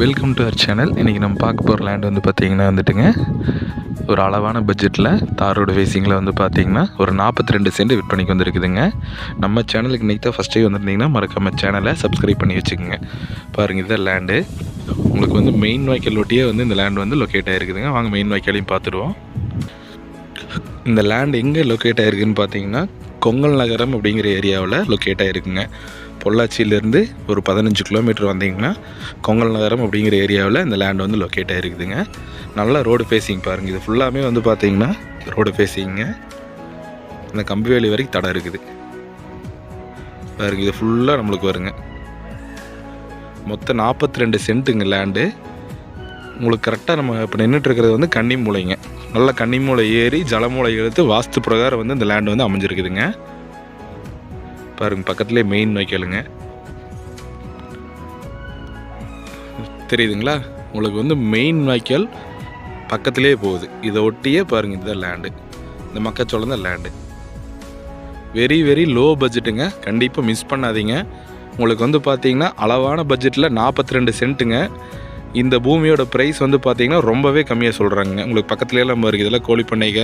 Welcome to our channel இன்றைக்கி நம்ம பார்க்க போகிற லேண்ட் வந்து பார்த்திங்கன்னா வந்துட்டுங்க ஒரு அளவான பட்ஜெட்டில் தார் ரோடு ஃபேஸிங்கில் வந்து பார்த்திங்கன்னா ஒரு நாற்பத்தி ரெண்டு சென்ட் விற்பனைக்கு வந்துருக்குதுங்க. நம்ம சேனலுக்கு இன்றைக்கி தான் ஃபஸ்ட்டே வந்திருந்தீங்கன்னா மறக்காம சேனலை சப்ஸ்கிரைப் பண்ணி வச்சுக்கோங்க. பாருங்கள் இதுதான் லேண்டு உங்களுக்கு வந்து மெயின் வாய்க்கால் ஒட்டியே வந்து இந்த லேண்ட் வந்து லொக்கேட் ஆகிருக்குதுங்க வாங்க மெயின் வாய்க்காலையும் பார்த்துடுவோம். இந்த லேண்ட் எங்கே லொக்கேட் ஆகிருக்குன்னு பார்த்தீங்கன்னா கொங்கல் நகரம் அப்படிங்கிற ஏரியாவில் லொக்கேட் ஆகிருக்குங்க பொள்ளாச்சியிலேருந்து ஒரு பதினஞ்சு கிலோமீட்டர் வந்தீங்கன்னா கொங்கல் நகரம் அப்படிங்கிற ஏரியாவில் இந்த லேண்ட் வந்து லொக்கேட் ஆகிருக்குதுங்க நல்லா ரோடு ஃபேஸிங் பாருங்கள் இது ஃபுல்லாமே வந்து பார்த்தீங்கன்னா ரோடு ஃபேஸிங்க இந்த கம்பிவேலி வரைக்கும் தடம் இருக்குது. பாருங்க இது ஃபுல்லாக நம்மளுக்கு வருங்க. மொத்தம் நாற்பத்தி ரெண்டு சென்ட்டுங்க லேண்டு உங்களுக்கு கரெக்டாக நம்ம இப்போ நின்றுட்டுருக்கிறது வந்து வந்து கன்னிமூலைங்க நல்ல கன்னிமூலை ஏறி ஜலமூலை எடுத்து வாஸ்து பிரகாரம் வந்து இந்த லேண்ட் வந்து அமைஞ்சிருக்குதுங்க. பாருங்க பக்கத்துலேயே மெயின் வைக்கலுங்க தெரியுதுங்களா? உங்களுக்கு வந்து மெயின் வாய்க்கால் பக்கத்திலே போகுது. இதை ஒட்டியே பாருங்க இதுதான் லேண்டு இந்த மக்காச்சோளம் தான் லேண்டு வெரி வெரி லோ பட்ஜெட்டுங்க கண்டிப்பாக மிஸ் பண்ணாதீங்க. உங்களுக்கு வந்து பார்த்தீங்கன்னா அளவான பட்ஜெட்டில் நாற்பத்தி ரெண்டு சென்ட்டுங்க இந்த பூமியோட ப்ரைஸ் வந்து பார்த்தீங்கன்னா ரொம்பவே கம்மியாக சொல்கிறாங்க உங்களுக்கு பக்கத்துல நம்ம இருக்குது இதெல்லாம் கோழி பண்ணைங்க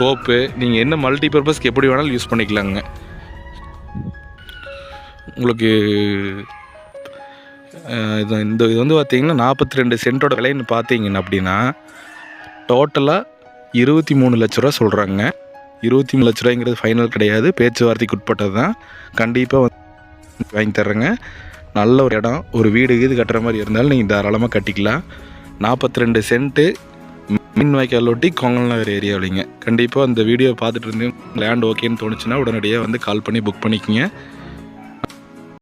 தோப்பு நீங்கள் என்ன மல்டி பர்பஸ்க்கு எப்படி வேணாலும் யூஸ் பண்ணிக்கலாங்க. உங்களுக்கு இது இந்த இது வந்து பார்த்திங்கன்னா நாற்பத்தி ரெண்டு சென்ட்டோட விலைன்னு பார்த்தீங்கன்னா அப்படின்னா டோட்டலாக இருபத்தி மூணு லட்ச ரூபா சொல்கிறாங்க இருபத்தி மூணு லட்ச ரூபாய்ங்கிறது ஃபைனல் கிடையாது. பேச்சுவார்த்தைக்கு உட்பட்டது தான் கண்டிப்பாக வந்து வாங்கி தர்றேங்க. நல்ல ஒரு இடம் ஒரு வீடு கீது கட்டுற மாதிரி இருந்தாலும் நீங்கள் தாராளமாக கட்டிக்கலாம். நாற்பத்தி ரெண்டு சென்ட்டு மின் வாய்க்கால் ஒட்டி கொங்கல்நகர் ஏரியாவிலிங்க கண்டிப்பாக அந்த வீடியோ பார்த்துட்டு இருந்தீங்க லேண்ட் ஓகேன்னு தோணுச்சுன்னா உடனடியாக வந்து கால் பண்ணி புக் பண்ணிக்கோங்க.